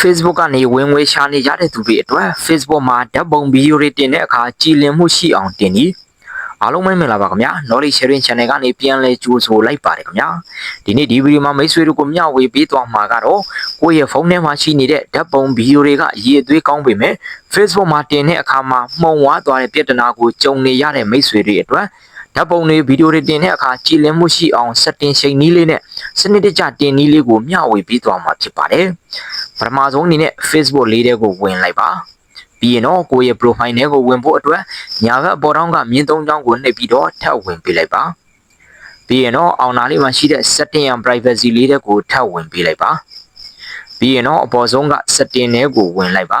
Facebook ကနေဝင်ငွေရှာနေကြတဲ့သူတွေအတွက် Facebook မှာဓာတ်ပုံဗီဒီယိုတွေတင်တဲ့အခါကြည်လင်မှုရှိအောင်တင်ပြီးအားလုံးပဲမင်္ဂလာပါခင်ဗျာ Knowledge Sharing Channel ကနေပြန်လဲကြိုးဆိုလိုက်ပါတယ်ခင်ဗျာဒီနေ့ဒီဗီဒီယိုမှာမိတ်ဆွေတို့ကိုမျှဝေပေးသွားမှာကတော့ကိုယ့်ရဲ့ဖုန်းထဲမှာရှိနေတဲ့ဓာတ်ပုံဗီဒီယိုတွေကအရေးအသွေးကောင်းပေမဲ့ Facebook မှာတင်တဲ့အခါမှာမှုံဝါသွားတဲ့ပြဿနာကိုကြုံနေရတဲ့မိတ်ဆွေတွေအတွက် ဓာတ်ပုံတွေဗီဒီယိုတွေတင်တဲ့အခါကြည်လင်မှုရှိအောင် setting ချိန်နည်းလေးနဲ့စနစ်တကျတင်နည်းလေးကိုမျှဝေပေးသွားမှာဖြစ်ပါတယ်ပထမဆုံးအနေနဲ့ Facebook လေးတဲ့ကိုဝင်လိုက်ပါပြီးရင်တော့ကိုယ့်ရဲ့ profile ထဲကိုဝင်ဖို့အတွက်ညာဘက်အပေါ်တောင်းကမြင်းသုံးချောင်းကိုနှိပ်ပြီးတော့ထပ်ဝင်ပေးလိုက်ပါပြီးရင်တော့အောင်နာလေးမှာရှိတဲ့ setting and privacy လေးတဲ့ကိုထပ်ဝင်ပေးလိုက်ပါပြီးရင်တော့အပေါ်ဆုံးက setting ထဲကိုဝင်လိုက်ပါ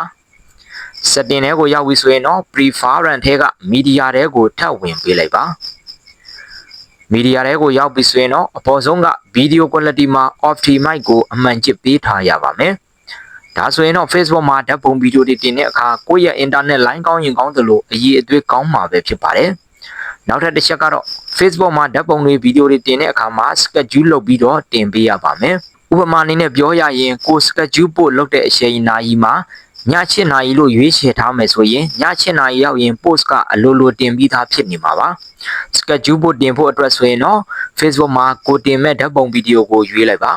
setting ထဲကိုရောက်ပြီဆိုရင်တော့ preference ထဲက media ထဲကိုထပ်ဝင်ပေးလိုက်ပါ media ထဲကိုရောက်ပြီဆိုရင်တော့အပေါ်ဆုံးက video quality မှာ optimize ကိုအမှန်ချစ်ပေးထားရပါမယ်ဒါဆိုရင်တော့ Facebook မှာဓာတ်ပုံဗီဒီယိုတွေတင်တဲ့အခါကိုယ့်ရဲ့ internet line ကောင်းရင်ကောင်းသလိုအရေးအသွေးကောင်းမှာပဲဖြစ်ပါတယ်နောက်ထပ်တစ်ချက်ကတော့ Facebook မှာဓာတ်ပုံတွေဗီဒီယိုတွေတင်တဲ့အခါမှာ schedule လုပ်ပြီးတော့တင်ပေးရပါမယ်ဥပမာအနေနဲ့ပြောရရင်ကို schedule ပို့လုပ်တဲ့အချိန်နာရီမှာ ည7နာရီလို့ရွေးချယ်ထားမယ်ဆိုရင်ည7နာရီရောက်ရင် post ကအလိုလိုတင်ပြီးသားဖြစ်နေမှာပါ schedule ပို့တင်ဖို့အတွက်ဆိုရင်တော့ Facebook မှာကိုတင်မဲ့ဓာတ်ပုံဗီဒီယိုကိုရွေးလိုက်ပါ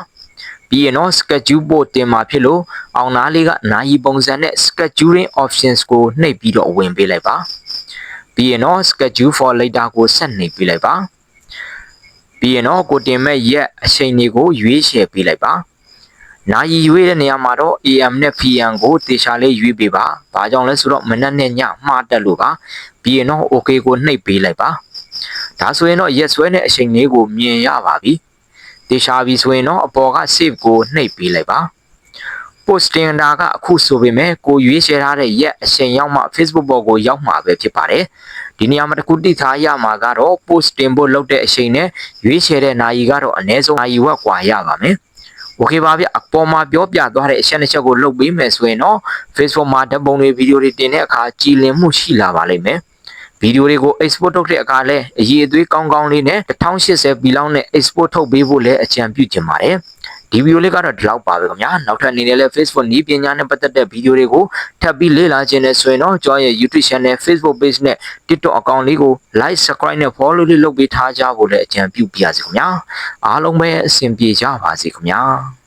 ပြီးရင်တော့ schedule ပို့တင်မှာဖြစ်လို့အောင်နာလေးကနာရီပုံစံနဲ့ scheduling options ကိုနှိပ်ပြီးတော့ဝင်ပေးလိုက်ပါပြီးရင်တော့ schedule for later ကိုဆက်နှိပ်ပေးလိုက်ပါပြီးရင်တော့ကိုတင်မဲ့ရက်အချိန်တွေကိုရွေးချယ်ပေးလိုက်ပါ နာရီရွေးတဲ့နေရာမှာတော့ AM နဲ့ PM ကိုတေချာလေးရွေးပေးပါ။ဘာကြောင့်လဲဆိုတော့မနက်နဲ့ညမှားတက်လို့ပါ။ပြီးရင်တော့ OK ကိုနှိပ်ပေးလိုက်ပါ။ဒါဆိုရင်တော့ရက်စွဲတဲ့အချိန်လေးကိုမြင်ရပါပြီ။တေချာပြီဆိုရင်တော့အပေါ်က save ကိုနှိပ်ပေးလိုက်ပါ။ post တင်တာကအခုဆိုပေမဲ့ကိုရွေးချယ်ထားတဲ့ရက်အချိန်ရောက်မှ Facebook ပေါ်ကိုရောက်မှာပဲဖြစ်ပါတယ်။ဒီနေရာမှာတစ်ခုတိထားရမှာကတော့ post တင်ဖို့လုပ်တဲ့အချိန်နဲ့ရွေးချယ်တဲ့နာရီကတော့အနည်းဆုံးနာရီဝက်กว่าရပါမယ်။ Okay ပါဗျအပေါ်မှာပြောပြသွားတဲ့အချက်တစ်ချက်ကိုလုပ်ပေးမယ်ဆိုရင်တော့ Facebook မှာဓာတ်ပုံတွေဗီဒီယိုတွေတင်တဲ့အခါကြည်လင်မှုရှိလာပါလိမ့်မယ်ဗီဒီယိုတွေကို export ထုတ်တဲ့အခါလဲအရေးအသွေးကောင်းကောင်းလေးနဲ့ 1080p လောက်နဲ့ export ထုတ်ပေးဖို့လည်းအကြံပြုချင်ပါတယ် ဒီဗီဒီယိုလေးကတော့ဒီလောက်ပါပဲခင်ဗျာနောက်ထပ်အနေနဲ့လည်း Facebook နည်းပညာနဲ့ပတ်သက်တဲ့ဗီဒီယိုတွေကိုထပ်ပြီးလေ့လာခြင်းနဲ့ဆိုရင်တော့ကျွန်တော်ရဲ့ YouTube channel Facebook page နဲ့ TikTok account လေးကို like subscribe နဲ့ follow လေးလုပ်ပေးထားကြဖို့လည်းအကြံပြုပါရစေခင်ဗျာအားလုံးပဲအဆင်ပြေကြပါစေခင်ဗျာ